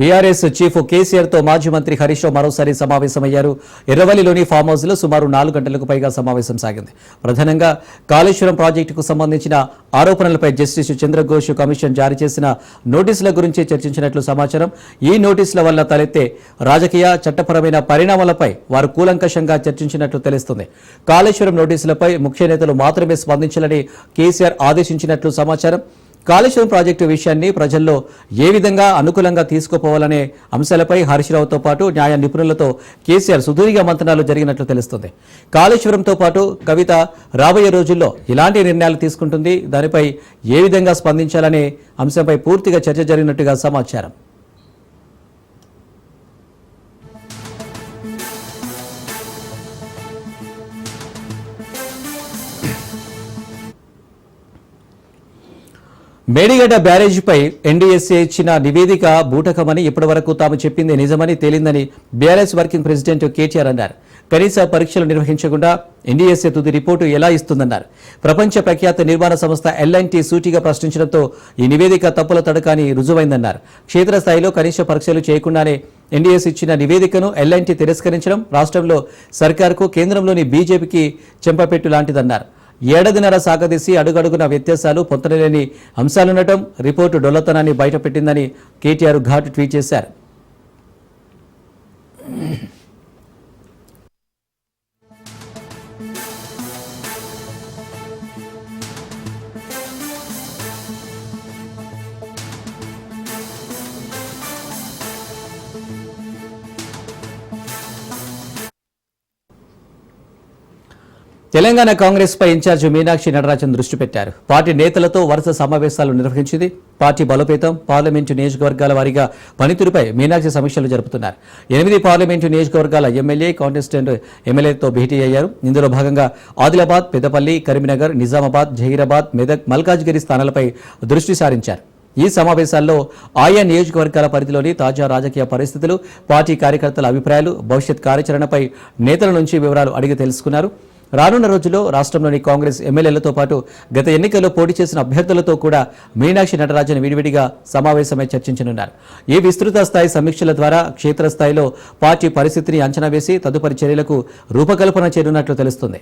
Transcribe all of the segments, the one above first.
BRS chief కేసీఆర్తో మాజీ మంత్రి హరీష్ రావు మరోసారి సమావేశమయ్యారు. ఎర్రవల్లిలోని ఫామ్ హౌస్లో సుమారు నాలుగు గంటలకు పైగా సమావేశం సాగింది. ప్రధానంగా కాళేశ్వరం ప్రాజెక్టుకు సంబంధించిన ఆరోపణలపై జస్టిస్ చంద్రఘోష్ కమిషన్ జారీ చేసిన నోటీసుల గురించి చర్చించినట్లు సమాచారం. ఈ నోటీసుల వల్ల తలెత్తే రాజకీయ చట్టపరమైన పరిణామాలపై వారు కూలంకషంగా చర్చించినట్లు తెలుస్తుంది. కాళేశ్వరం నోటీసులపై ముఖ్య నేతలు మాత్రమే స్పందించాలని కేసీఆర్ ఆదేశించినట్లు సమాచారం. కాళేశ్వరం ప్రాజెక్టు విషయాన్ని ప్రజల్లో ఏ విధంగా అనుకూలంగా తీసుకుపోవాలనే అంశాలపై హరీశ్రావుతో పాటు న్యాయ నిపుణులతో కేసీఆర్ సుదీర్ఘ మంతనాలు జరిగినట్లు తెలుస్తుంది. కాళేశ్వరంతో పాటు కవిత రాబోయే రోజుల్లో ఎలాంటి నిర్ణయాలు తీసుకుంటుంది. దానిపై ఏ విధంగా స్పందించాలనే అంశంపై పూర్తిగా చర్చ జరిగినట్టుగా సమాచారం. మేడిగడ్డ బ్యారేజీపై ఎన్డీఎస్ఏ ఇచ్చిన నివేదిక బూటకమని ఇప్పటివరకు తాము చెప్పింది నిజమని తేలిందని బీఆర్ఎస్ వర్కింగ్ ప్రెసిడెంట్ కేటీఆర్ అన్నారు. కనీస పరీక్షలు నిర్వహించకుండా ఎన్డీఎస్ఏ తుది రిపోర్టు ఎలా ఇస్తుందన్నారు. ప్రపంచ ప్రఖ్యాత నిర్మాణ సంస్థ ఎల్ఎన్టీ సూటిగా ప్రశ్నించడంతో ఈ నివేదిక తప్పుల తడకాని రుజువైందన్నారు. క్షేత్రస్థాయిలో కనీస పరీక్షలు చేయకుండానే ఎన్డీఎస్ ఇచ్చిన నివేదికను ఎల్ఎన్టీ తిరస్కరించడం రాష్ట్రంలో సర్కార్కు కేంద్రంలోని బీజేపీకి చెంపపెట్టు లాంటిదన్నారు. ఏడాదిన్నర సాగదీసి అడుగడుగున వ్యత్యాసాలు పొంతనలేని అంశాలుండటం రిపోర్టు డొల్లతనాన్ని బయటపెట్టిందని కేటీఆర్ ఘాటు ట్వీట్ చేశారు. తెలంగాణ కాంగ్రెస్ పై ఇన్ఛార్జ్ మీనాక్షి నటరాజన్ దృష్టి పెట్టారు. పార్టీ నేతలతో వరుస సమావేశాలు నిర్వహించింది. పార్టీ బలోపేతం పార్లమెంటు నియోజకవర్గాల వారీగా పనితీరుపై మీనాక్షి సమీక్షలు జరుపుతున్నారు. ఎనిమిది పార్లమెంటు నియోజకవర్గాల ఎమ్మెల్యే కాంటెస్టెంట్ ఎమ్మెల్యేతో భేటీ అయ్యారు. ఇందులో భాగంగా ఆదిలాబాద్ పెద్దపల్లి కరీంనగర్ నిజామాబాద్ జహీరాబాద్ మెదక్ మల్కాజ్గిరి స్థానాలపై దృష్టి సారించారు. ఈ సమావేశాల్లో ఆయా నియోజకవర్గాల పరిధిలోని తాజా రాజకీయ పరిస్థితులు పార్టీ కార్యకర్తల అభిప్రాయాలు భవిష్యత్ కార్యాచరణపై నేతల నుంచి వివరాలు అడిగి తెలుసుకున్నారు. రానున్న రోజుల్లో రాష్ట్రంలోని కాంగ్రెస్ ఎమ్మెల్యేలతో పాటు గత ఎన్నికల్లో పోటీ చేసిన అభ్యర్థులతో కూడా మీనాక్షి నటరాజన్ విడివిడిగా సమావేశమై చర్చించనున్నారు. ఈ విస్తృత స్థాయి సమీక్షల ద్వారా క్షేత్రస్థాయిలో పార్టీ పరిస్థితిని అంచనా వేసి తదుపరి చర్యలకు రూపకల్పన చేయనున్నట్లు తెలుస్తుంది.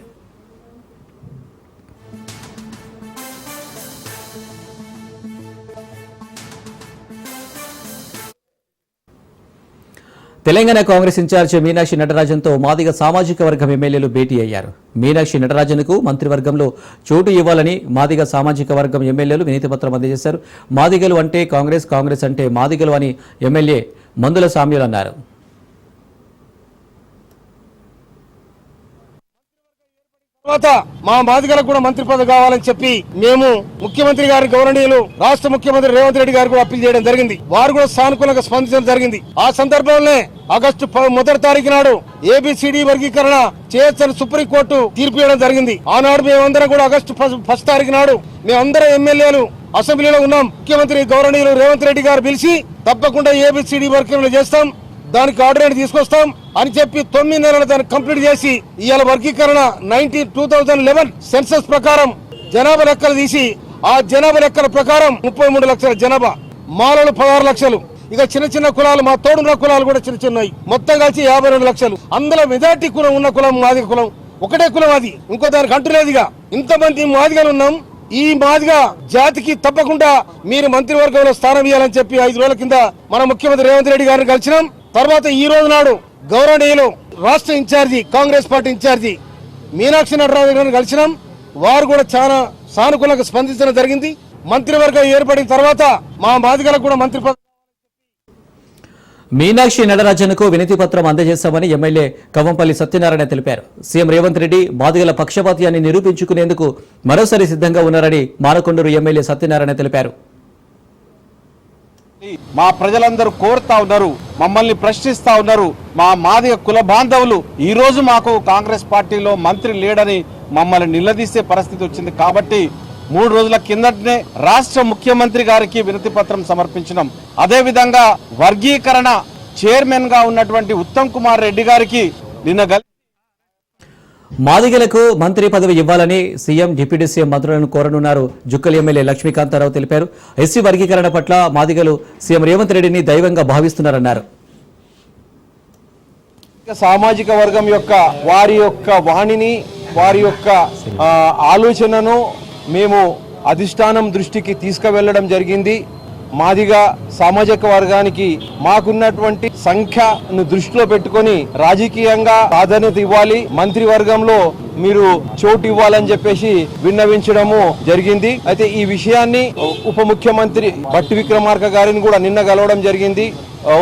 తెలంగాణ కాంగ్రెస్ ఇన్ఛార్జ్ మీనాక్షి నటరాజన్తో మాదిగ సామాజిక వర్గం ఎమ్మెల్యేలు భేటీ అయ్యారు. మీనాక్షి నటరాజన్కు మంత్రివర్గంలో చోటు ఇవ్వాలని మాదిగ సామాజిక వర్గం ఎమ్మెల్యేలు వినతిపత్రం అందజేశారు. మాదిగలు అంటే కాంగ్రెస్ కాంగ్రెస్ అంటే మాదిగలు అని ఎమ్మెల్యే మందుల సామ్యులు అన్నారు. తర్వాత మా బాధికలకు కూడా మంత్రి పదవి కావాలని చెప్పి మేము ముఖ్యమంత్రి గారి గౌరవనీయులు రాష్ట్ర ముఖ్యమంత్రి రేవంత్ రెడ్డి గారు కూడా అప్పీల్ చేయడం జరిగింది. వారు కూడా సానుకూలంగా స్పందించడం జరిగింది. ఆ సందర్భంలోనే ఆగస్టు మొదటి తారీఖు నాడు ఏబిసిడి వర్గీకరణ చేయొచ్చని సుప్రీంకోర్టు తీర్పు ఇవ్వడం జరిగింది. ఆనాడు మేమందరం కూడా ఆగస్టు ఫస్ట్- ఫస్ట్ తారీఖు నాడు మేమందరం ఎమ్మెల్యేలు అసెంబ్లీలో ఉన్నాం. ముఖ్యమంత్రి గౌరవనీయులు రేవంత్ రెడ్డి గారు పిలిచి తప్పకుండా ఏబిసిడి వర్గీకరణ చేస్తాం. దానికి ఆర్డర్ తీసుకొస్తాం అని చెప్పి తొమ్మిది నెలలు దాన్ని కంప్లీట్ చేసి ఇవాళ వర్గీకరణ nineteen two thousand eleven census ప్రకారం జనాభా లెక్కలు తీసి ఆ జనాభా లెక్కల ప్రకారం ముప్పై మూడు లక్షల జనాభా మాలలు పదహారు లక్షలు. ఇక చిన్న చిన్న కులాలు మా తోడున్న కులాలు కూడా చిన్న చిన్నవి. మొత్తం కలిసి యాభై రెండు లక్షలు. అందులో మెజార్టీ కులం ఉన్న కులం మాది కులం. ఒకటే కులం అది. ఇంకో దానికి అంటులేదుగా ఇంతమంది మాదిగలు ఉన్నాం. ఈ మాదిగా జాతికి తప్పకుండా మీరు మంత్రివర్గంలో స్థానం ఇవ్వాలని చెప్పి ఐదు రోజుల కింద మన ముఖ్యమంత్రి రేవంత్ రెడ్డి గారిని కలిసినాం. తర్వాత ఈ రోజు నాడు గౌరవనీయులు రాష్ట్ర incharge Congress party incharge Meenakshi Nataraju గారిని కలిసినాం. వారు కూడా చాలా సానుకూలంగా స్పందించడం జరిగింది. మంత్రివర్గం ఏర్పడిన తర్వాత మా మాదిగలకు కూడా మంత్రి మీనాక్షి నటరాజన్కు వినతి పత్రం అందజేశామని ఎమ్మెల్యే కవంపల్లి సత్యనారాయణ తెలిపారు. సీఎం రేవంత్ రెడ్డి బాధితుల పక్షపాత్యాన్ని నిరూపించుకునేందుకు మరోసారి సిద్ధంగా ఉన్నారని మానకొండూరు ఎమ్మెల్యే సత్యనారాయణ తెలిపారు. మా ప్రజలందరూ కోరుతా ఉన్నారు మమ్మల్ని ప్రశ్నిస్తా ఉన్నారు. మా మాదిగ కుల బాంధవులు ఈ రోజు మాకు కాంగ్రెస్ పార్టీలో మంత్రి లేడని మమ్మల్ని నిలదీసే పరిస్థితి వచ్చింది కాబట్టి మూడు రోజుల కిందటనే రాష్ట్ర ముఖ్యమంత్రి గారికి వినతి పత్రం సమర్పించినాం. అదే విధంగా వర్గీకరణ చైర్మన్గా ఉన్నటువంటి ఉత్తమ్ కుమార్ రెడ్డి గారికి నిన్న గల్- మాదిగలకు మంత్రి పదవి ఇవ్వాలని సీఎం డిప్యూటీ సీఎం మంత్రులను కోరనున్నారు. జుక్కల్ ఎమ్మెల్యే లక్ష్మీకాంతారావు తెలిపారు. ఎస్సీ వర్గీకరణ పట్ల మాదిగలు సీఎం రేవంత్ రెడ్డిని దైవంగా భావిస్తున్నారన్నారు. సామాజిక వర్గం యొక్క వారి యొక్క వాణిని వారి యొక్క ఆలోచనను మేము అధిష్టానం దృష్టికి తీసుకువెళ్ళడం జరిగింది. మాదిగా సామాజిక వర్గానికి మాకున్నటువంటి సంఖ్యను దృష్టిలో పెట్టుకొని రాజకీయంగా ప్రాధాన్యత ఇవ్వాలి. మంత్రివర్గంలో మీరు చోటు ఇవ్వాలని చెప్పేసి విన్నవించడము జరిగింది. అయితే ఈ విషయాన్ని ఉప ముఖ్యమంత్రి బట్టి విక్రమార్క గారిని కూడా నిన్న కలవడం జరిగింది.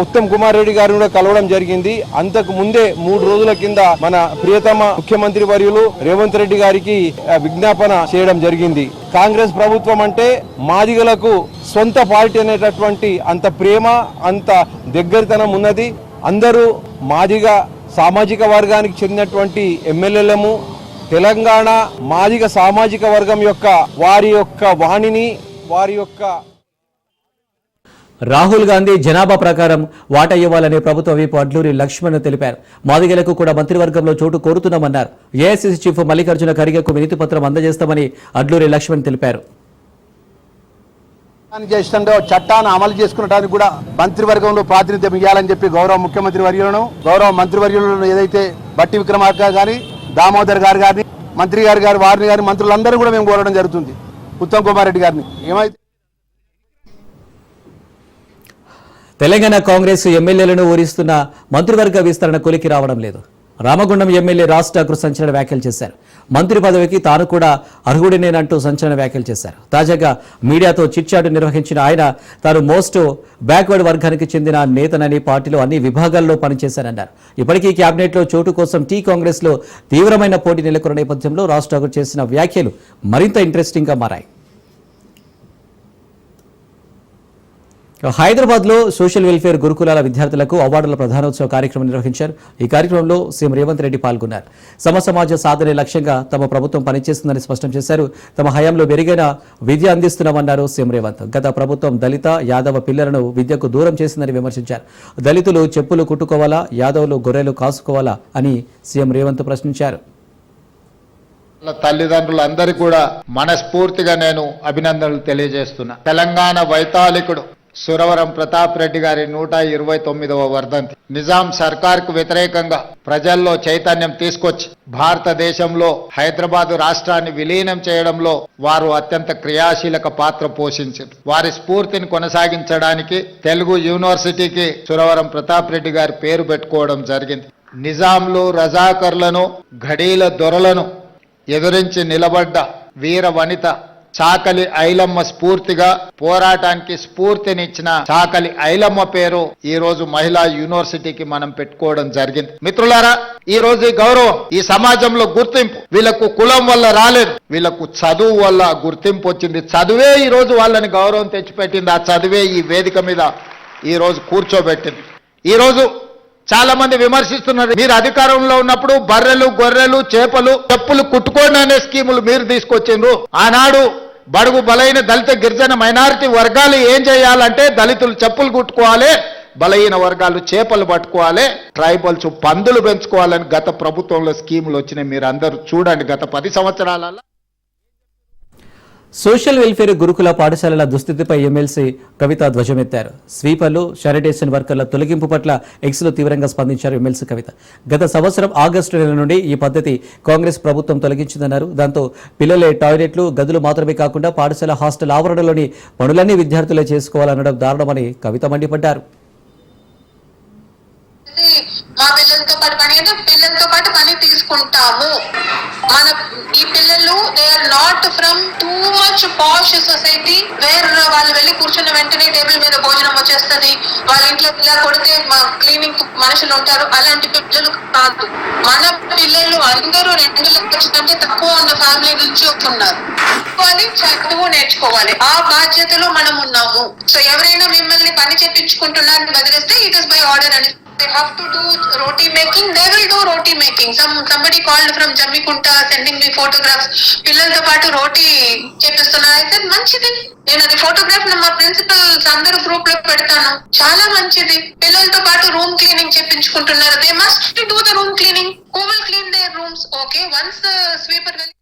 ఉత్తమ్ కుమార్ రెడ్డి గారిని కూడా కలవడం జరిగింది. అంతకు ముందే మూడు రోజుల కింద మన ప్రియతమ ముఖ్యమంత్రి వర్యులు రేవంత్ రెడ్డి గారికి విజ్ఞాపన చేయడం జరిగింది. కాంగ్రెస్ ప్రభుత్వం అంటే మాదిగలకు సొంత పార్టీ అనేటటువంటి అంత ప్రేమ అంత దగ్గరతనం ఉన్నది. అందరూ మాదిగా సామాజిక వర్గానికి చెందినటువంటి ఎమ్మెల్యేలము. తెలంగాణ మాదిగ సామాజిక వర్గం యొక్క వారి యొక్క వాణిని వారి యొక్క రాహుల్ గాంధీ జనాభా ప్రకారం వాటా ఇవ్వాలని ప్రభుత్వ వైపు అడ్లూరి లక్ష్మణ్ తెలిపారు. మాదిగలకు కూడా మంత్రివర్గంలో చోటు కోరుతున్నామన్నారు. ఏఐసీసీ చీఫ్ మల్లికార్జున ఖర్గేకు వినతి పత్రం అందజేస్తామని అడ్లూరి లక్ష్మణ్ తెలిపారు. చట్టాన్ని చేస్తుండో చట్టాన్ని అమలు చేసుకునడానికి కూడా మంత్రివర్గంలో ప్రాతినిధ్యం ఇవ్వాలని చెప్పి గౌరవ ముఖ్యమంత్రి వర్యులను గౌరవ మంత్రివర్యులను ఏదైతే బట్టి విక్రమార్క గారి దామోదర్ గారు గారిని మంత్రి గారి గారు వారిని గారి మంత్రులందరూ కూడా మేము కోరడం జరుగుతుంది. ఉత్తమ్ కుమార్ రెడ్డి గారిని. ఏమైతే తెలంగాణ కాంగ్రెస్ ఎమ్మెల్యేలను ఊరిస్తున్న మంత్రివర్గ విస్తరణ కొలికి రావడం లేదు. రామగుండం ఎమ్మెల్యే రాజ్ ఠాకూర్ సంచలన వ్యాఖ్యలు చేశారు. మంత్రి పదవికి తాను కూడా అర్హుడినేనంటూ సంచలన వ్యాఖ్యలు చేశారు. తాజాగా మీడియాతో చిట్చాటు నిర్వహించిన ఆయన తాను మోస్ట్ బ్యాక్వర్డ్ వర్గానికి చెందిన నేతనని పార్టీలో అన్ని విభాగాల్లో పనిచేశారన్నారు ఇప్పటికీ కేబినెట్లో చోటు కోసం టీ కాంగ్రెస్లో తీవ్రమైన పోటీ నెలకొన్న నేపథ్యంలో రాజ్ ఠాకూర్ చేసిన వ్యాఖ్యలు మరింత ఇంట్రెస్టింగ్గా మారాయి. హైదరాబాద్లో సోషల్ వెల్ఫేర్ గురుకులాల విద్యార్థులకు అవార్డుల ప్రధానోత్సవ కార్యక్రమం నిర్వహించారు. ఈ కార్యక్రమంలో సీఎం రేవంత్ రెడ్డి పాల్గొన్నారు. సమ సమాజ సాధనే లక్ష్యంగా తమ ప్రభుత్వం పనిచేస్తుందని స్పష్టం చేశారు. తమ హయాంలో మెరుగైన విద్య అందిస్తున్నామన్నారు సీఎం రేవంత్. గత ప్రభుత్వం దళిత యాదవ పిల్లలను విద్యకు దూరం చేసిందని విమర్శించారు. దళితులు చెప్పులు కుట్టుకోవాలా యాదవులు గొర్రెలు కాసుకోవాలా అని సీఎం రేవంత్ ప్రశ్నించారు. వాళ్ళ తల్లిదండ్రులందరికీ కూడా మనస్ఫూర్తిగా నేను అభినందనలు తెలియజేస్తున్నా. తెలంగాణ వైతాళికుడు సురవరం ప్రతాప్ రెడ్డి గారి నూట ఇరవై తొమ్మిదవ వర్ధంతి. నిజాం సర్కార్కు వ్యతిరేకంగా ప్రజల్లో చైతన్యం తీసుకొచ్చి భారతదేశంలో హైదరాబాదు రాష్ట్రాన్ని విలీనం చేయడంలో వారు అత్యంత క్రియాశీలక పాత్ర పోషించారు. వారి స్ఫూర్తిని కొనసాగించడానికి తెలుగు యూనివర్సిటీకి సురవరం ప్రతాప్ రెడ్డి గారి పేరు పెట్టుకోవడం జరిగింది. నిజాంలు రజాకర్లను ఘడీల దొరలను ఎదురించి నిలబడ్డ వీర వనిత చాకలి ఐలమ్మ స్ఫూర్తిగా పోరాటానికి స్ఫూర్తినిచ్చిన చాకలి ఐలమ్మ పేరు ఈ రోజు మహిళా యూనివర్సిటీకి మనం పెట్టుకోవడం జరిగింది. మిత్రులారా ఈ రోజు ఈ గౌరవం ఈ సమాజంలో గుర్తింపు. వీళ్ళకు కులం వల్ల రాలేదు వీళ్ళకు చదువు వల్ల గుర్తింపు వచ్చింది. చదువే ఈ రోజు వాళ్ళని గౌరవం తెచ్చిపెట్టింది. ఆ చదువే ఈ వేదిక మీద ఈ రోజు కూర్చోబెట్టింది. ఈ రోజు చాలా మంది విమర్శిస్తున్నారు. మీరు అధికారంలో ఉన్నప్పుడు బర్రెలు గొర్రెలు చేపలు చెప్పులు కుట్టుకోండి అనే స్కీములు మీరు తీసుకొచ్చిండ్రు. ఆనాడు బడుగు బలైన దళిత గిరిజన మైనారిటీ వర్గాలు ఏం చేయాలంటే దళితులు చెప్పులు కుట్టుకోవాలి బలహీన వర్గాలు చేపలు పట్టుకోవాలి ట్రైబల్స్ పందులు పెంచుకోవాలని గత ప్రభుత్వంలో స్కీములు వచ్చినాయి. మీరు అందరూ చూడండి గత పది సంవత్సరాలలో. సోషల్ వెల్ఫేర్ గురుకుల పాఠశాలల దుస్థితిపై ఎమ్మెల్సీ కవిత ధ్వజమెత్తారు. స్వీపర్లు శానిటేషన్ వర్కర్ల తొలగింపు పట్ల ఎక్స్లో తీవ్రంగా స్పందించారు ఎమ్మెల్సీ కవిత. గత సంవత్సరం ఆగస్టు నెల నుండి ఈ పద్ధతి కాంగ్రెస్ ప్రభుత్వం తొలగించిందన్నారు. దాంతో పిల్లలే టాయిలెట్లు గదులు మాత్రమే కాకుండా పాఠశాల హాస్టల్ ఆవరణలోని పనులన్నీ విద్యార్థులే చేసుకోవాలనడం దారుణమని కవిత మండిపడ్డారు. మా పిల్లలతో పాటు పని అంటే పిల్లలతో పాటు పని తీసుకుంటాము. మన ఈ పిల్లలు they are not from too much posh society where వాళ్ళు వెళ్ళి కూర్చున్న వెంటనే టేబుల్ మీద భోజనం వచ్చేస్తుంది. వాళ్ళ ఇంట్లో ఇలా కొడితే క్లీనింగ్ మనుషులు ఉంటారు. అలాంటి పిల్లలు కాదు. మన పిల్లలు అందరూ రెండు లక్షల కంటే తక్కువ ఉన్న ఫ్యామిలీ నుంచి వస్తున్నారు. అని చదువు నేర్చుకోవాలి. ఆ బాధ్యతలో మనం ఉన్నాము సో ఎవరైనా మిమ్మల్ని పని చెప్పించుకుంటున్నారని బదిలిస్తే ఇట్ ఇస్ బై ఆర్డర్ అని they have to do roti making. They will do roti making. Some somebody called from Jammikunta sending me photographs. పిల్లలతో పాటు రోటీ చేపిస్తున్నారు అయితే మంచిది. నేను అది ఫోటోగ్రాఫ్ మా ప్రిన్సిపల్స్ అందరూ గ్రూప్లో పెడతాను. చాలా మంచిది. పిల్లలతో పాటు room cleaning చేపించుకుంటున్నారు. They must do the room cleaning who will clean their rooms okay once sweeper వెళ్ళి sweeper will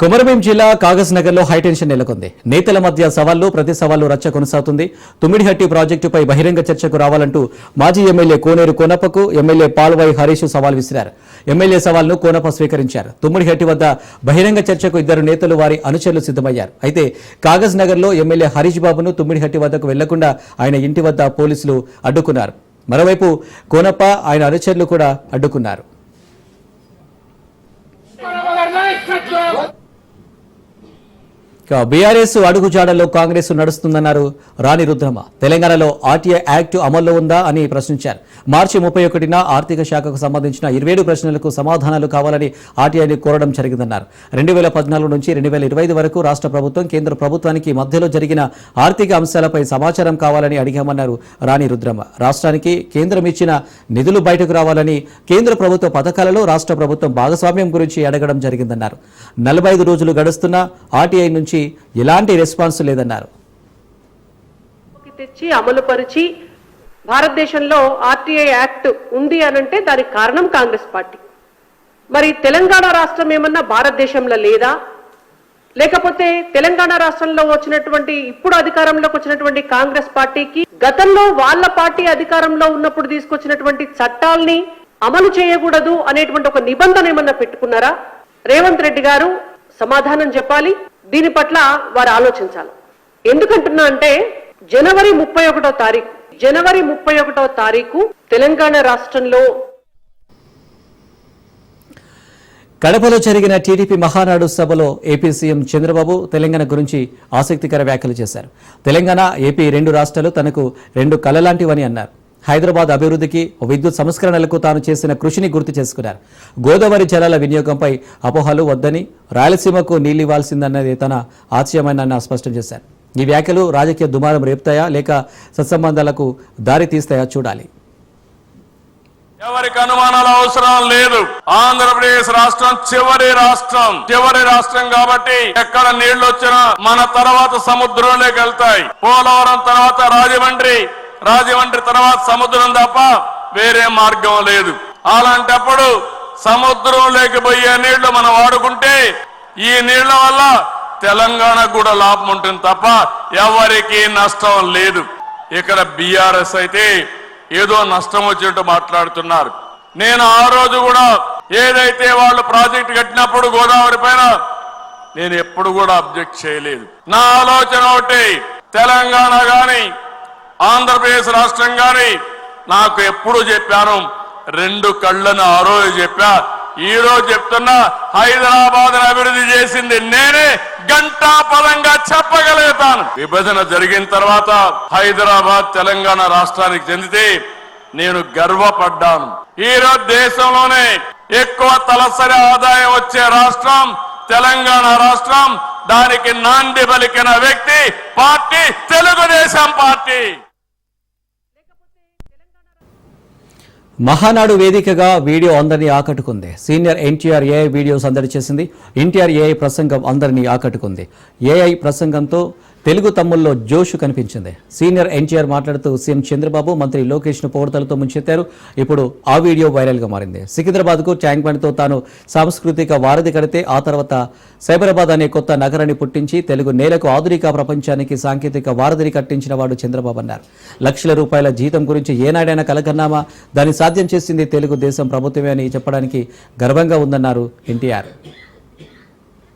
కొమరభీం జిల్లా కాగజ్ నగర్లో హైటెన్షన్ నెలకొంది. నేతల మధ్య సవాళ్ళు ప్రతి సవాళ్ళు రచ్చ కొనసాగుతుంది. తుమ్మిడిహట్టి ప్రాజెక్టుపై బహిరంగ చర్చకు రావాలంటూ మాజీ ఎమ్మెల్యే కోనేరు కోనప్పకు ఎమ్మెల్యే పాల్వాయి హరీష్ సవాల్ విసిరారు. ఎమ్మెల్యే సవాల్ను కోనప్ప స్వీకరించారు. తుమ్మిడిహట్టి వద్ద బహిరంగ చర్చకు ఇద్దరు నేతలు వారి అనుచరులు సిద్ధమయ్యారు. అయితే కాగజ్ నగర్లో ఎమ్మెల్యే హరీష్ బాబును తుమ్మిడిహట్టి వద్దకు వెళ్ళకుండా ఆయన ఇంటి వద్ద పోలీసులు అడ్డుకున్నారు. మరోవైపు కోనప్ప ఆయన అనుచరులు కూడా అడ్డుకున్నారు. ఇక బీఆర్ఎస్ అడుగుజాడల్లో కాంగ్రెస్ నడుస్తుందన్నారు రాణి రుద్రమ. తెలంగాణలో ఆర్టీఐ యాక్ట్ అమల్లో ఉందా అని ప్రశ్నించారు. మార్చి ముప్పై ఒకటిన ఆర్థిక శాఖకు సంబంధించిన ఇరవై ప్రశ్నలకు సమాధానాలు కావాలని ఆర్టీఐని కోరడం జరిగిందన్నారు. రెండు వేల పద్నాలుగు నుంచి రెండు వేల ఇరవై ఐదు వరకు రాష్ట్ర ప్రభుత్వం కేంద్ర ప్రభుత్వానికి మధ్యలో జరిగిన ఆర్థిక అంశాలపై సమాచారం కావాలని అడిగామన్నారు రాణి రుద్రమ. రాష్ట్రానికి కేంద్రం ఇచ్చిన నిధులు బయటకు రావాలని కేంద్ర ప్రభుత్వ పథకాలలో రాష్ట్ర ప్రభుత్వం భాగస్వామ్యం గురించి అడగడం జరిగిందన్నారు. నలభై ఐదు రోజులు గడుస్తున్న ఆర్టీఐ నుంచి ఎలాంటి రెస్పాన్స్ లేదన్నారు. తెచ్చి అమలుపరిచి భారతదేశంలో ఆర్టీఐ యాక్ట్ ఉంది అనంటే దానికి కారణం కాంగ్రెస్ పార్టీ. మరి తెలంగాణ రాష్ట్రం ఏమన్నా భారతదేశంలో లేదా? లేకపోతే తెలంగాణ రాష్ట్రంలో వచ్చినటువంటి ఇప్పుడు అధికారంలోకి వచ్చినటువంటి కాంగ్రెస్ పార్టీకి గతంలో వాళ్ళ పార్టీ అధికారంలో ఉన్నప్పుడు తీసుకొచ్చినటువంటి చట్టాల్ని అమలు చేయకూడదు అనేటువంటి ఒక నిబంధన ఏమన్నా పెట్టుకున్నారా? రేవంత్ రెడ్డి గారు సమాధానం చెప్పాలి. దీని పట్ల వారు ఆలోచించాలి. ఎందుకంటున్నా అంటే జనవరి ముప్పై ఒకటో తారీఖు జనవరి ముప్పై ఒకటో తారీఖు తెలంగాణ రాష్ట్రంలో కడపలో జరిగిన టీడీపీ మహానాడు సభలో ఏపీ సీఎం చంద్రబాబు తెలంగాణ గురించి ఆసక్తికర వ్యాఖ్యలు చేశారు. తెలంగాణ ఏపీ రెండు రాష్ట్రాలు తనకు రెండు కళలాంటివని అన్నారు. హైదరాబాద్ అభివృద్ధికి విద్యుత్ సంస్కరణలకు తాను చేసిన కృషిని గుర్తు చేసుకున్నారు. గోదావరి జలాల వినియోగంపై అపోహలు వద్దని రాయలసీమకు నీళ్ళివ్వాల్సిందన్నది తన ఆశయమని స్పష్టం చేశారు. ఈ వ్యాఖ్యలు రాజకీయ దుమారం రేపుతాయా లేక సత్సంబంధాలకు దారి తీస్తాయా చూడాలి. ఎవరికి అనుమానాల అవసరం లేదు. ఆంధ్రప్రదేశ్ రాష్ట్రం చివరి రాష్ట్రం చివరి రాష్ట్రం కాబట్టి ఎక్కడ నీళ్ళు వచ్చినా మన తర్వాత సముద్రంలోకి వెళ్తాయి. పోలవరం తర్వాత రాజమండ్రి రాజమండ్రి తర్వాత సముద్రం తప్ప వేరే మార్గం లేదు. అలాంటప్పుడు సముద్రం లేకపోయే నీళ్ళు మనం వాడుకుంటే ఈ నీళ్ళ వల్ల తెలంగాణకు కూడా లాభం ఉంటుంది తప్ప ఎవరికి నష్టం లేదు. ఇక్కడ బీఆర్ఎస్ అయితే ఏదో నష్టం వచ్చినట్టు మాట్లాడుతున్నారు. నేను ఆ రోజు కూడా ఏదైతే వాళ్ళు ప్రాజెక్ట్ కట్టినప్పుడు గోదావరి పైన నేను ఎప్పుడు కూడా అబ్జెక్ట్ చేయలేదు. నా ఆలోచన ఒకటి తెలంగాణ గాని ఆంధ్రప్రదేశ్ రాష్ట్రంగానే నాకు ఎప్పుడు చెప్పాను రెండు కళ్ళను ఆ రోజు చెప్పా. ఈ రోజు చెప్తున్నా హైదరాబాద్ అభివృద్ధి చేసింది నేనే గంటా పదంగా చెప్పగలుగుతాను. విభజన జరిగిన తర్వాత హైదరాబాద్ తెలంగాణ రాష్ట్రానికి చెందితే నేను గర్వపడ్డాను. ఈ దేశంలోనే ఎక్కువ తలసరి ఆదాయం వచ్చే రాష్ట్రం తెలంగాణ రాష్ట్రం దానికి నాంది పలికిన వ్యక్తి పార్టీ తెలుగుదేశం పార్టీ. మహానాడు వేదికగా వీడియో అందరినీ ఆకట్టుకుంది. సీనియర్ ఎన్టీఆర్ ఏఐ వీడియో సందడి చేసింది. ఎన్టీఆర్ ఏఐ ప్రసంగం అందరినీ ఆకట్టుకుంది. ఏఐ ప్రసంగంతో తెలుగు తమ్ముల్లో జోషు కనిపించింది. సీనియర్ ఎన్టీఆర్ మాట్లాడుతూ సీఎం చంద్రబాబు మంత్రి లోకేష్ను పొగడతలతో ముంచెత్తారు. ఇప్పుడు ఆ వీడియో వైరల్గా మారింది. సికింద్రాబాద్కు ట్యాంక్ బండ్తో తాను సాంస్కృతిక వారధి కడితే ఆ తర్వాత సైబరాబాద్ అనే కొత్త నగరాన్ని పుట్టించి తెలుగు నేలకు ఆధునిక ప్రపంచానికి సాంకేతిక వారధిని కట్టించిన వాడు చంద్రబాబు అన్నారు. లక్షల రూపాయల జీతం గురించి ఏనాడైనా కలగన్నామా? దాన్ని సాధ్యం చేసింది తెలుగుదేశం ప్రభుత్వమే అని చెప్పడానికి గర్వంగా ఉందన్నారు ఎన్టీఆర్.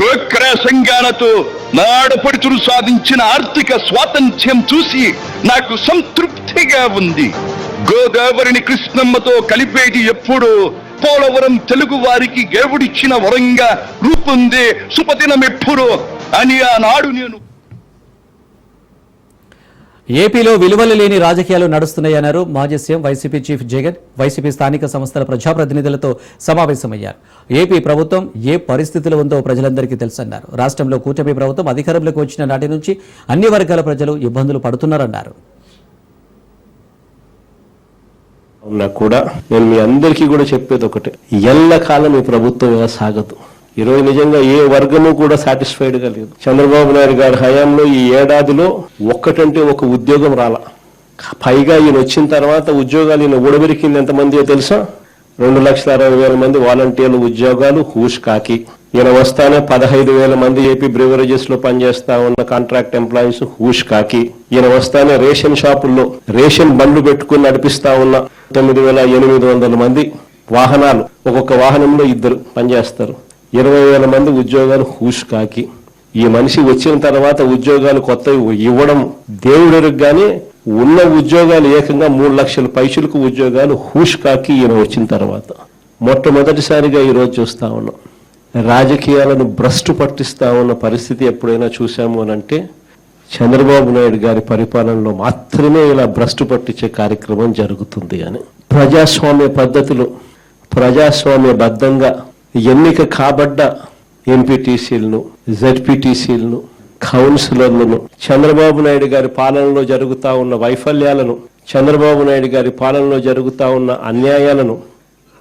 డోక్రా నాడపడుచును సాధించిన ఆర్థిక స్వాతంత్ర్యం చూసి నాకు సంతృప్తిగా ఉంది. గోదావరిని కృష్ణమ్మతో కలిపేటి ఎప్పుడో పోలవరం తెలుగు వారికి దేవుడిచ్చిన వరంగా రూపొందే సుపదినమెప్పుడో అని ఆనాడు నేను ఏపీలో విలువలు లేని రాజకీయాలు నడుస్తున్నాయన్నారు మాజీ CM YCP chief Jagan. YCP స్థానిక సంస్థల ప్రజాప్రతినిధులతో సమావేశమయ్యారు. ఏపీ ప్రభుత్వం ఏ పరిస్థితిలో ఉందో ప్రజలందరికీ తెలుసన్నారు. రాష్ట్రంలో కూటమి ప్రభుత్వం అధికారంలోకి వచ్చిన నాటి నుంచి అన్ని వర్గాల ప్రజలు ఇబ్బందులు పడుతున్నారన్నారు. ఉన్నా కూడా నేను మీ అందరికీ కూడా చెప్పేది ఒకటే. ఎల్లకాలం ఈ ప్రభుత్వం సాగదు. ఈరోజు నిజంగా ఏ వర్గము కూడా సాటిస్ఫైడ్గా లేదు. చంద్రబాబు నాయుడు గారి హయాంలో ఈ ఏడాదిలో ఒక్కటంటే ఒక ఉద్యోగం రాలా. పైగా ఈయన వచ్చిన తర్వాత ఉద్యోగాలు ఈయన ఊడబెరికింది ఎంతమందియో తెలుసా? రెండు లక్షల అరవై వేల మంది వాలంటీర్లు ఉద్యోగాలు హూష్ కాకి. ఈయన వస్తానే పదహైదు వేల మంది ఏపీ బ్రివరేజెస్లో పనిచేస్తా ఉన్న కాంట్రాక్ట్ ఎంప్లాయీస్ హూష్ కాకి. ఈయన వస్తానే రేషన్ షాపుల్లో రేషన్ బండ్లు పెట్టుకుని నడిపిస్తా ఉన్న తొమ్మిది వేల ఎనిమిది వందల మంది వాహనాలు. ఒక్కొక్క వాహనంలో ఇద్దరు పనిచేస్తారు. ఇరవై వేల మంది ఉద్యోగాలు హూష్ కాకి. ఈ మనిషి వచ్చిన తర్వాత ఉద్యోగాలు కొత్తవి ఇవ్వడం దేవుడెరుగు గానీ ఉన్న ఉద్యోగాలు ఏకంగా మూడు లక్షల పైసలకు ఉద్యోగాలు హూష్ కాకి ఈయన వచ్చిన తర్వాత. మొట్టమొదటిసారిగా ఈరోజు చూస్తా ఉన్నాం. రాజకీయాలను భ్రష్టు పట్టిస్తా ఉన్న పరిస్థితి ఎప్పుడైనా చూసాము అని అంటే చంద్రబాబు నాయుడు గారి పరిపాలనలో మాత్రమే ఇలా భ్రష్టు పట్టించే కార్యక్రమం జరుగుతుంది అని. ప్రజాస్వామ్య పద్ధతులు ప్రజాస్వామ్య బద్ధంగా ఎన్నిక కాబడ్డ ఎంపీటీసీలను జడ్పీటీసీలను కౌన్సిలర్లను చంద్రబాబు నాయుడు గారి పాలనలో జరుగుతూ ఉన్న వైఫల్యాలను చంద్రబాబు నాయుడు గారి పాలనలో జరుగుతూ ఉన్న అన్యాయాలను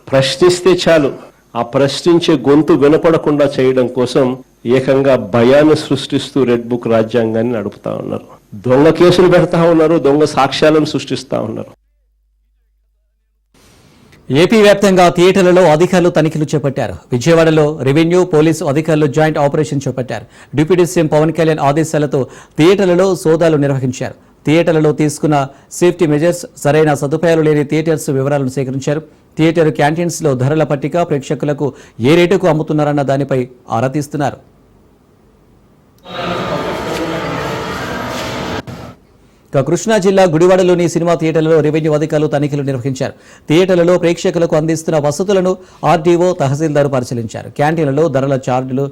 ప్రశ్నిస్తే చాలు. ఆ ప్రశ్నించే గొంతు వినపడకుండా చేయడం కోసం ఏకంగా భయాన్ని సృష్టిస్తూ రెడ్ బుక్ రాజ్యాంగాన్ని నడుపుతా ఉన్నారు. దొంగ కేసులు పెడతా ఉన్నారు దొంగ సాక్ష్యాలను సృష్టిస్తా ఉన్నారు. ఏపీ వ్యాప్తంగా థియేటర్లలో అధికారులు తనిఖీలు చేపట్టారు. విజయవాడలో రెవెన్యూ పోలీసు అధికారులు జాయింట్ ఆపరేషన్ చేపట్టారు. డిప్యూటీ సీఎం పవన్ కళ్యాణ్ ఆదేశాలతో థియేటర్లలో సోదాలు నిర్వహించారు. థియేటర్లలో తీసుకున్న సేఫ్టీ మెజర్స్ సరైన సదుపాయాలు లేని థియేటర్స్ వివరాలను సేకరించారు. థియేటర్ క్యాంటీన్స్లో ధరల పట్టిక ప్రేక్షకులకు ఏ రేటుకు అమ్ముతున్నారన్న దానిపై ఆరా తీస్తున్నారు. కృష్ణా జిల్లా గుడివాడలోని సినిమా థియేటర్లలో రెవెన్యూ అధికారులు తనిఖీలు నిర్వహించారు. థియేటర్లలో ప్రేక్షకులకు అందిస్తున్న వసతులను ఆర్డీఓ తహసీల్దారు పరిశీలించారు. క్యాంటీన్లలో ధరల చార్జీలు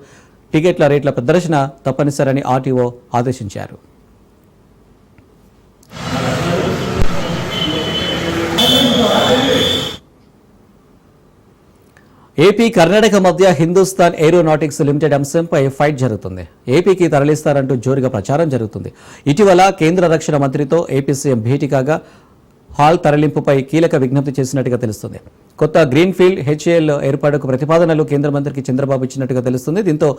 టికెట్ల రేట్ల ప్రదర్శన తప్పనిసరని ఆర్టీఓ ఆదేశించారు. ఏపీ కర్ణాటక మధ్య హిందుస్థాన్ ఏరోనాటిక్స్ లిమిటెడ్ అంశంపై ఫైట్ జరుగుతుంది. ఏపీకి తరలిస్తారంటూ జోరుగా ప్రచారం జరుగుతుంది. ఇటీవల కేంద్ర రక్షణ మంత్రితో ఏపీ సీఎం భేటీ కాగా హాల్ తరలింపుపై కీలక విజ్ఞప్తి చేసినట్టుగా తెలుస్తుంది. కొత్త గ్రీన్ఫీల్డ్ హెచ్ఏఎల్ ఏర్పాటుకు ప్రతిపాదనలు కేంద్ర మంత్రికి చంద్రబాబు ఇచ్చినట్టుగా తెలుస్తుంది. దీంతో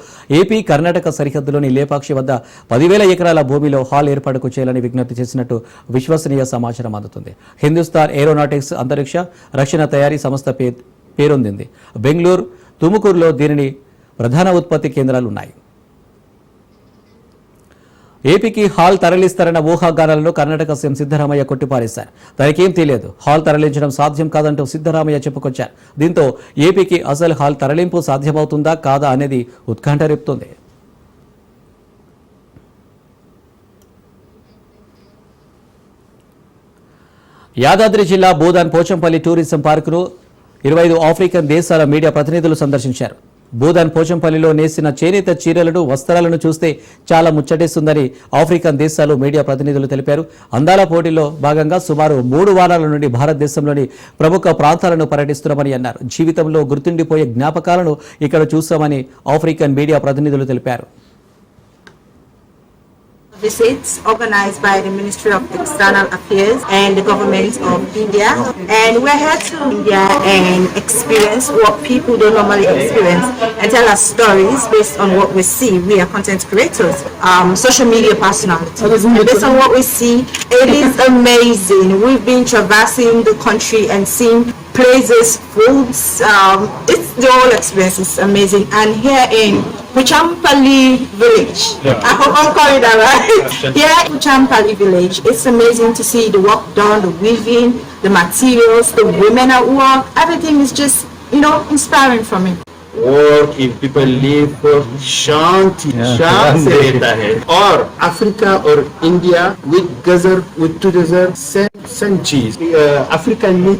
ఏపీ కర్ణాటక సరిహద్దులోని లేపాక్షి వద్ద పదివేల ఎకరాల భూమిలో హాల్ ఏర్పాటుకు చేయాలని విజ్ఞప్తి చేసినట్టు విశ్వసనీయ సమాచారం అందుతుంది. హిందుస్థాన్ ఏరోనాటిక్స్ అంతరిక్ష రక్షణ తయారీ సంస్థ పేరొందింది. బెంగళూరు తుముకూరులో దీనిని ప్రధాన ఉత్పత్తి కేంద్రాలు ఉన్నాయి. ఏపీకి హాల్ తరలిస్తారన్న ఊహాగానాలను కర్ణాటక సీఎం సిద్ధరామయ్య కొట్టిపారేశారు. తనకేం తెలియదు. హాల్ తరలించడం సాధ్యం కాదంటూ సిద్ధరామయ్య చెప్పుకొచ్చారు. దీంతో ఏపీకి అసలు హాల్ తరలింపు సాధ్యమవుతుందా కాదా అనేది ఉత్కంఠ రేపుతోంది యాదాద్రి జిల్లా బోదాన్ పోచంపల్లి టూరిజం పార్కును ఇరవై ఐదు ఆఫ్రికన్ దేశాల మీడియా ప్రతినిధులు సందర్శించారు. భూదాన్ పోచంపల్లిలో నేసిన చేనేత చీరలను వస్త్రాలను చూస్తే చాలా ముచ్చటేస్తుందని ఆఫ్రికన్ దేశాలు మీడియా ప్రతినిధులు తెలిపారు. అందాల పోటీలో భాగంగా సుమారు మూడు వారాల నుండి భారతదేశంలోని ప్రముఖ ప్రాంతాలను పర్యటిస్తున్నామని అన్నారు. జీవితంలో గుర్తుండిపోయే జ్ఞాపకాలను ఇక్కడ చూస్తామని ఆఫ్రికన్ మీడియా ప్రతినిధులు తెలిపారు. Visits organized by the Ministry of External Affairs and the government of India. And we're here to India and experience what people don't normally experience and tell us stories based on what we see. We are content creators, um, social media personalities. And based on what we see, it is amazing. We've been traversing the country and seeing places, foods. Um, it's the whole experience is amazing. And here in Puchampali village, I hope I'm calling that right. here in Puchampali village, it's amazing to see the work done, the weaving, the materials, the women at work. Everything is just, you know, inspiring for me. और if people live for शांति शांति से रहता है और Africa और India with गजर with together same same cheese uh, African meat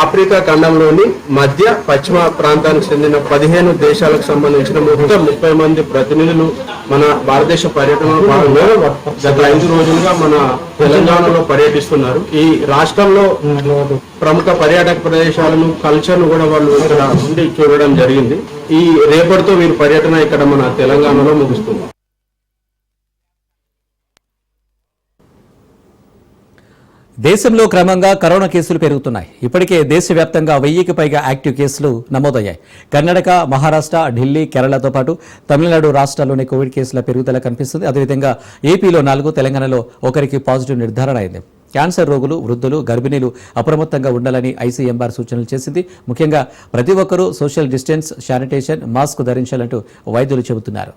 Africa ఖండంలోని మధ్య పశ్చిమ ప్రాంతానికి చెందిన పదిహేను దేశాలకు సంబంధించిన మొత్తం ముప్పై మంది ప్రతినిధులు మన భారతదేశ పర్యటనలో భాగంగా గత ఐదు రోజులుగా మన తెలంగాణలో పర్యటిస్తున్నారు. ఈ రాష్ట్రంలో ప్రముఖ పర్యాటక ప్రదేశాలను కల్చర్ను కూడా వాళ్ళు ఇక్కడ ఉండి చూడడం జరిగింది. ఈ రేపటితో వీరి పర్యటన ఇక్కడ మన తెలంగాణలో ముగుస్తుంది దేశంలో క్రమంగా కరోనా కేసులు పెరుగుతున్నాయి. ఇప్పటికే దేశవ్యాప్తంగా వెయ్యికి పైగా యాక్టివ్ కేసులు నమోదయ్యాయి. కర్ణాటక మహారాష్ట్ర ఢిల్లీ కేరళతో పాటు తమిళనాడు రాష్ట్రాల్లోని కోవిడ్ కేసుల పెరుగుదల కనిపిస్తుంది. అదేవిధంగా ఏపీలో నాలుగు తెలంగాణలో ఒకరికి పాజిటివ్ నిర్ధారణ అయింది. క్యాన్సర్ రోగులు వృద్ధులు గర్భిణీలు అప్రమత్తంగా ఉండాలని ఐసీఎంఆర్ సూచనలు చేసింది. ముఖ్యంగా ప్రతి ఒక్కరూ సోషల్ డిస్టెన్స్ శానిటేషన్ మాస్క్ ధరించాలంటూ వైద్యులు చెబుతున్నారు.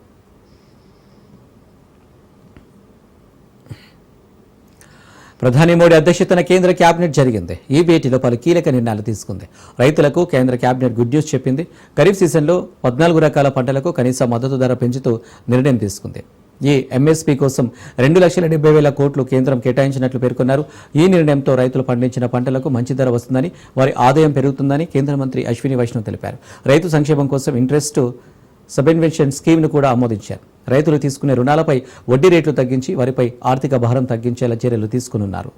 ప్రధాని మోడీ అధ్యక్షతన కేంద్ర కేబినెట్ జరిగింది. ఈ భేటీలో పలు కీలక నిర్ణయాలు తీసుకుంది. రైతులకు కేంద్ర కేబినెట్ గుడ్ న్యూస్ చెప్పింది. ఖరీఫ్ సీజన్లో పద్నాలుగు రకాల పంటలకు కనీస మద్దతు ధర పెంచుతూ నిర్ణయం తీసుకుంది. ఈ ఎంఎస్పీ కోసం రెండు లక్షల డెబ్బై వేల కోట్లు కేంద్రం కేటాయించినట్లు పేర్కొన్నారు. ఈ నిర్ణయంతో రైతులు పండించిన పంటలకు మంచి ధర వస్తుందని వారి ఆదాయం పెరుగుతుందని కేంద్ర మంత్రి అశ్విని వైష్ణవ్ తెలిపారు. రైతు సంక్షేమం కోసం ఇంట్రెస్ట్ సబ్ఇన్వెన్షన్ స్కీమ్ను కూడా ఆమోదించారు. రైతులు తీసుకునే రుణాలపై వడ్డీ రేట్లు తగ్గించి వారిపై ఆర్థిక భారం తగ్గించేలా చర్యలు తీసుకునున్నారు.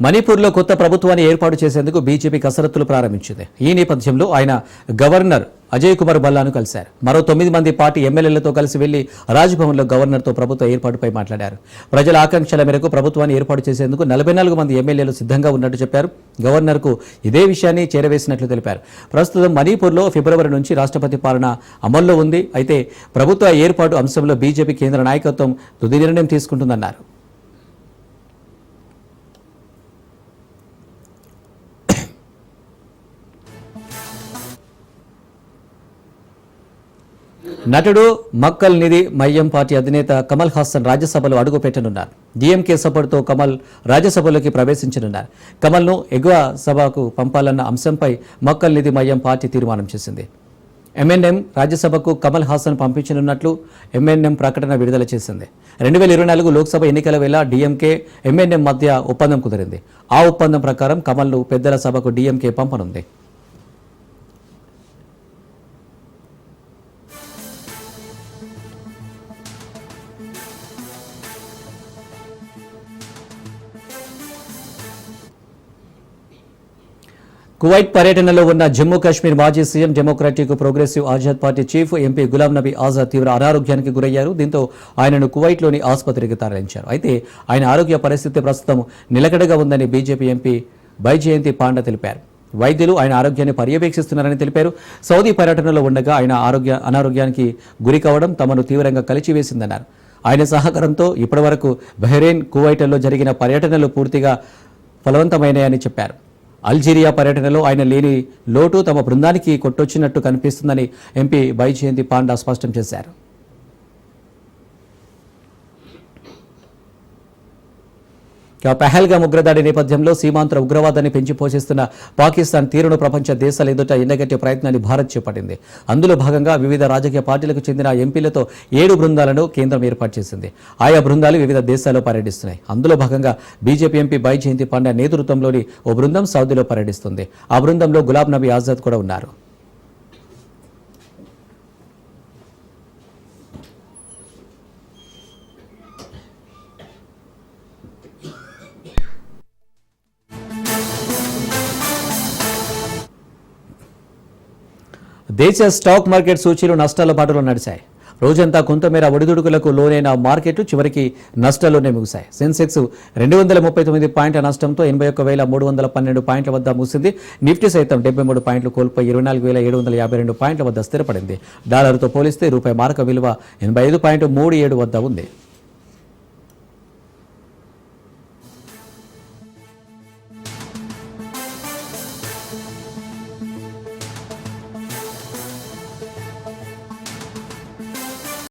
మణిపూర్లో కొత్త ప్రభుత్వాన్ని ఏర్పాటు చేసేందుకు బీజేపీ కసరత్తులు ప్రారంభించింది. ఈ నేపథ్యంలో ఆయన గవర్నర్ అజయ్ కుమార్ బల్లాను కలిశారు. మరో తొమ్మిది మంది పార్టీ ఎమ్మెల్యేలతో కలిసి వెళ్ళి రాజ్భవన్లో గవర్నర్తో ప్రభుత్వ ఏర్పాటుపై మాట్లాడారు. ప్రజల ఆకాంక్షల మేరకు ప్రభుత్వాన్ని ఏర్పాటు చేసేందుకు నలభై నాలుగు మంది ఎమ్మెల్యేలు సిద్ధంగా ఉన్నట్టు చెప్పారు. గవర్నర్కు ఇదే విషయాన్ని చేరవేసినట్లు తెలిపారు. ప్రస్తుతం మణిపూర్లో ఫిబ్రవరి నుంచి రాష్ట్రపతి పాలన అమల్లో ఉంది. అయితే ప్రభుత్వ ఏర్పాటు అంశంలో బీజేపీ కేంద్ర నాయకత్వం తుది నిర్ణయం తీసుకుంటుందన్నారు. నటుడు మక్కల్ నిధి మయ్యం పార్టీ అధినేత కమల్ హాసన్ రాజ్యసభలో అడుగుపెట్టనున్నారు. డిఎంకే సపోర్టుతో కమల్ రాజ్యసభలోకి ప్రవేశించనున్నారు. కమల్ను ఎగువ సభకు పంపాలన్న అంశంపై మక్కల్ నిధి మయ్యం పార్టీ తీర్మానం చేసింది. ఎంఎన్ఎం రాజ్యసభకు కమల్ హాసన్ పంపించనున్నట్లు ఎంఎన్ఎం ప్రకటన విడుదల చేసింది. రెండు వేల ఇరవై నాలుగు లోక్సభ ఎన్నికల వేళ డిఎంకే ఎంఎన్ఎం మధ్య ఒప్పందం కుదిరింది. ఆ ఒప్పందం ప్రకారం కమల్ను పెద్దల సభకు డిఎంకే పంపనుంది. కువైట్ పర్యటనలో ఉన్న జమ్మూ కాశ్మీర్ మాజీ CM Democratic Progressive Azad Party chief MP Ghulam Nabi Azad తీవ్ర అనారోగ్యానికి గురయ్యారు. దీంతో ఆయనను కువైట్లోని ఆసుపత్రికి తరలించారు. అయితే ఆయన ఆరోగ్య పరిస్థితి ప్రస్తుతం నిలకడగా ఉందని బీజేపీ ఎంపీ బైజయంతి పాండా తెలిపారు. వైద్యులు ఆయన ఆరోగ్యాన్ని పర్యవేక్షిస్తున్నారని తెలిపారు. సౌదీ పర్యటనలో ఉండగా ఆయన ఆరోగ్య అనారోగ్యానికి గురి కావడం తమను తీవ్రంగా కలిచివేసిందన్నారు. ఆయన సహకారంతో ఇప్పటివరకు బహ్రెయిన్ కువైట్లో జరిగిన పర్యటనలు పూర్తిగా ఫలవంతమైనాయని చెప్పారు. అల్జీరియా పర్యటనలో ఆయన లేని లోటు తమ బృందానికి కొట్టొచ్చినట్టు కనిపిస్తుందని ఎంపీ బైజయంతి పాండా స్పష్టం చేశారు. పెహల్గా ఉగ్రదాడి నేపథ్యంలో సీమాంతర ఉగ్రవాదాన్ని పెంచి పోషిస్తున్న పాకిస్తాన్ తీరును ప్రపంచ దేశాల ఎదుట ఎండగట్టే ప్రయత్నాన్ని భారత్ చేపట్టింది. అందులో భాగంగా వివిధ రాజకీయ పార్టీలకు చెందిన ఎంపీలతో ఏడు బృందాలను కేంద్రం ఏర్పాటు చేసింది. ఆయా బృందాలు వివిధ దేశాల్లో పర్యటిస్తున్నాయి. అందులో భాగంగా BJP MP Baijayant Panda నేతృత్వంలోని ఓ బృందం సౌదీలో పర్యటిస్తుంది. ఆ బృందంలో గులాబ్ నబీ ఆజాద్ కూడా ఉన్నారు. దేశ స్టాక్ మార్కెట్ సూచీలు నష్టాల బాటలో నడిచాయి. రోజంతా కొంతమేర ఒడిదుడుకులకు లోనైన మార్కెట్లు చివరికి నష్టాల్లోనే ముగిశాయి. సెన్సెక్స్ రెండు వందల ముప్పై తొమ్మిది పాయింట్ల నష్టంతో ఎనభై ఒక్క వేల మూడు వందల పన్నెండు పాయింట్ల వద్ద ముగిసింది. నిఫ్టీ సైతం డెబ్బై మూడు పాయింట్లు కోల్పోయి ఇరవై నాలుగు వేల ఏడు వందల యాభై రెండు పాయింట్ల వద్ద స్థిరపడింది. డాలర్తో పోలిస్తే రూపాయి మారక విలువ ఎనభై ఐదు పాయింట్ మూడు ఏడు వద్ద ఉంది.